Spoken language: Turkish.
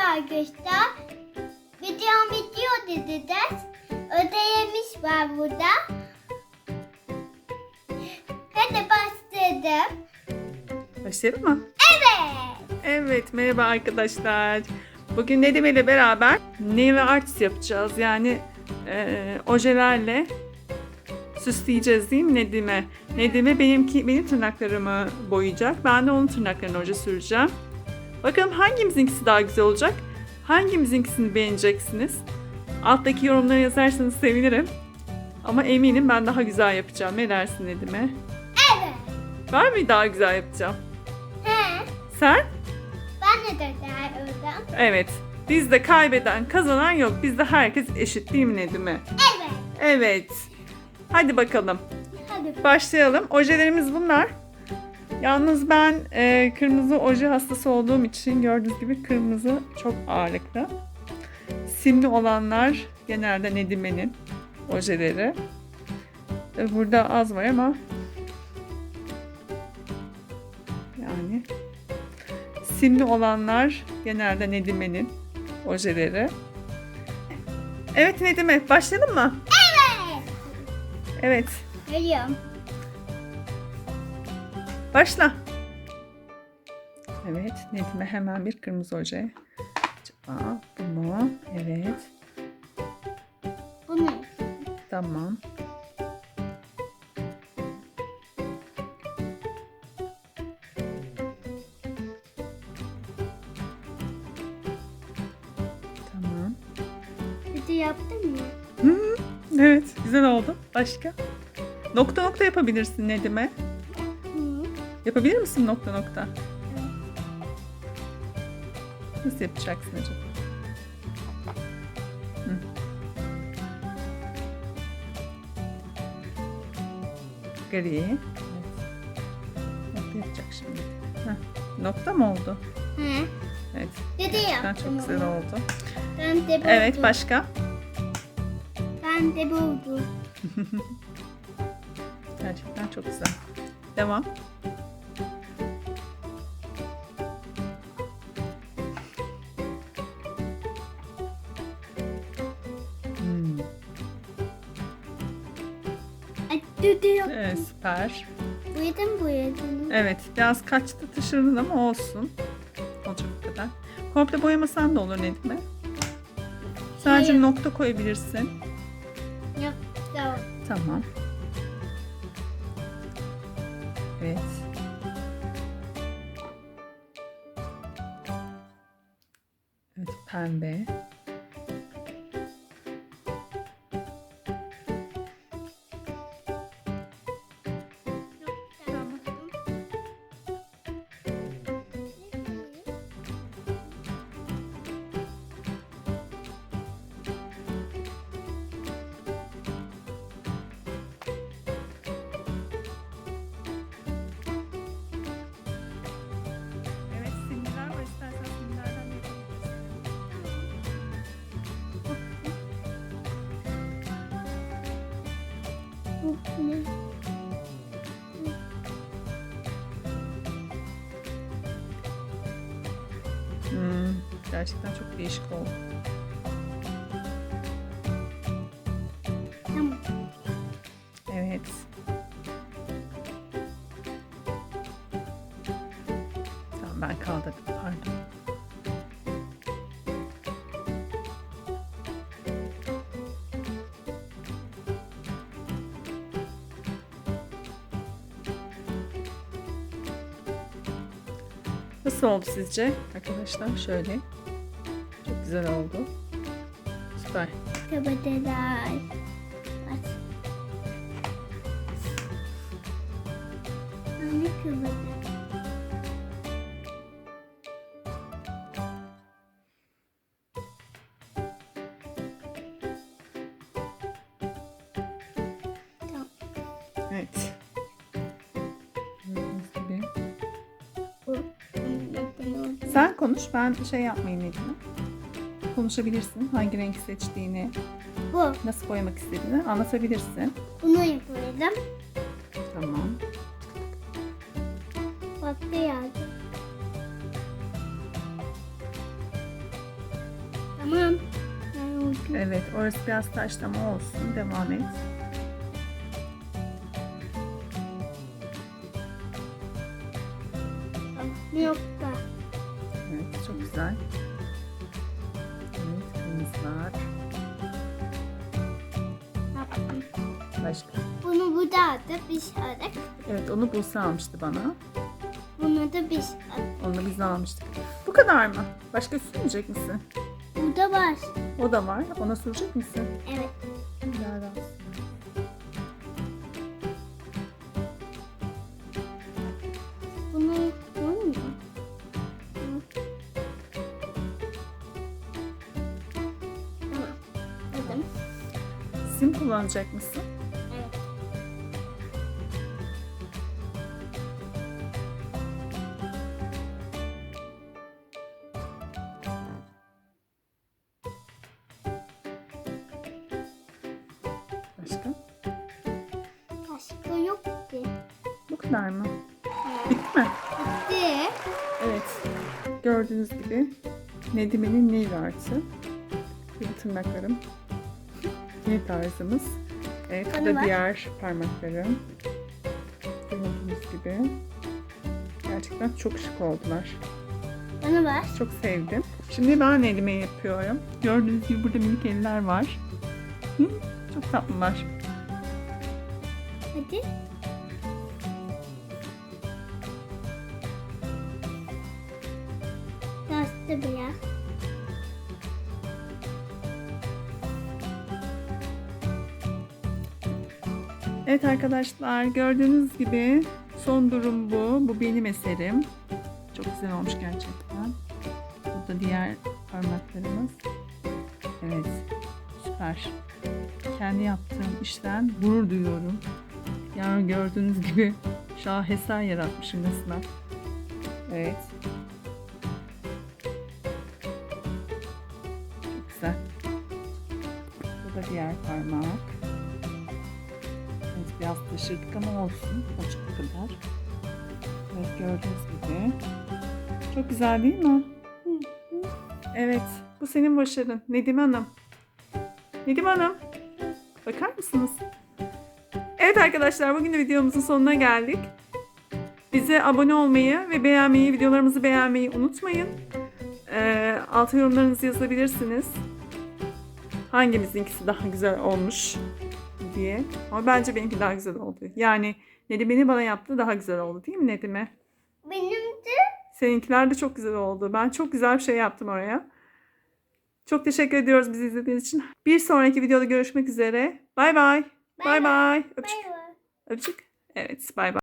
arkadaşlar. Videom bitiyor dediniz. Ödeymiş var burada. Hadi başladım. Başlayalım mı? Evet. Evet, merhaba arkadaşlar. Bugün Nedim ile beraber nail arts yapacağız. Yani e, ojelerle süsleyeceğiz değil mi Nedim'e? Nedim'e benimki, benim tırnaklarımı boyayacak. Ben de onun tırnaklarına oje süreceğim. Bakalım hangimizinkisi daha güzel olacak? Hangimizinkisini beğeneceksiniz? Alttaki yorumlara yazarsanız sevinirim. Ama eminim ben daha güzel yapacağım. Ne dersin Nedim'e? Evet. Var mı daha güzel yapacağım? He. Sen? Ben de güzel ördüm. Evet. Bizde kaybeden, kazanan yok. Bizde herkes eşit değil mi Nedim'e? Evet. Evet. Hadi bakalım. Hadi. Başlayalım. Ojelerimiz bunlar. Yalnız ben e, kırmızı oje hastası olduğum için gördüğünüz gibi kırmızı çok ağırlıklı. Simli olanlar genelde Nedime'nin ojeleri. E, Burada az var ama yani simli olanlar genelde Nedime'nin ojeleri. Evet Nedime başlayalım mı? Evet. Evet Geliyorum. Başla. Evet, Nedim'e hemen bir kırmızı oje. Acaba bu mu? Evet, Bu ne? tamam. Tamam. Hadi yaptın mı? Hı, evet, güzel oldu. Başka? Nokta nokta yapabilirsin Nedim'e. Hı. Yapabilir misin nokta nokta? Nasıl yapacaksın acaba? Hı. Gri. Evet. Nokta yapacak şimdi. Heh. Nokta mı oldu? He. Evet. Gerçekten yaptım. çok güzel onu. oldu. Ben de buldum. Evet başka? Ben de buldum. Gerçekten çok güzel. Devam. Evet süper. Boyadım boyadım. Evet biraz kaçtı taşırdın ama olsun. Olacak bu kadar. Komple boyamasan da olur Nedim'e. Sadece Hayır. nokta koyabilirsin. Yok. Tamam. Tamam. Evet. Evet pembe. Hmm, gerçekten çok değişik oldu. Tamam. Evet. Tamam ben kaldırdım pardon. Nasıl oldu sizce arkadaşlar? Şöyle. Çok güzel oldu. Süper. Hani kapatılar. Tamam. Evet. Sen konuş, ben şey yapmayayım Nedim'e. Konuşabilirsin. Hangi renk seçtiğini, Bu. nasıl boyamak istediğini anlatabilirsin. Bunu yapalım. Tamam. Bak ne yazdı. Tamam. Ben uygun. Evet orası biraz taşlama olsun. Devam et. Nokta. Başka. Bunu bu da da biz aldık. Evet onu Buse almıştı bana. Bunu da biz aldık. Onu biz almıştık. Bu kadar mı? Başka sürmeyecek misin? Bu da var. O da var. Ona sürecek misin? Evet. Olsun. Bunu. Sim kullanacak mısın? Kadar mı? Bitti mi? Bitti. Evet. Gördüğünüz gibi Nedime'nin nail artı. Bir tırnaklarım. Nail tarzımız. Evet bu da diğer parmaklarım. Gördüğünüz gibi. Gerçekten çok şık oldular. Bana ver. Çok sevdim. Şimdi ben elime yapıyorum. Gördüğünüz gibi burada minik eller var. Hı, çok tatlılar. Hadi. Yastığı beyaz. Evet arkadaşlar gördüğünüz gibi son durum bu. Bu benim eserim. Çok güzel olmuş gerçekten. Bu da diğer parmaklarımız. Evet süper. Kendi yaptığım işten gurur duyuyorum. Yani gördüğünüz gibi şaheser yaratmışım resmen. Evet. Diğer parmak. Evet, biraz taşırdık ama olsun. Açık kadar. Evet gördüğünüz gibi. Çok güzel değil mi? Evet. Bu senin başarın. Nedim Hanım. Nedim Hanım. Bakar mısınız? Evet arkadaşlar bugün de videomuzun sonuna geldik. Bize abone olmayı ve beğenmeyi, videolarımızı beğenmeyi unutmayın. Ee, alta yorumlarınızı yazabilirsiniz. Hangimizinkisi daha güzel olmuş diye. Ama bence benimki daha güzel oldu. Yani Nedim'in bana yaptığı daha güzel oldu değil mi Nedim'e? Benim de. Seninkiler de çok güzel oldu. Ben çok güzel bir şey yaptım oraya. Çok teşekkür ediyoruz bizi izlediğiniz için. Bir sonraki videoda görüşmek üzere. Bay bay. Bay bay. Öpücük. Bay bay. Öpücük. Evet bay bay.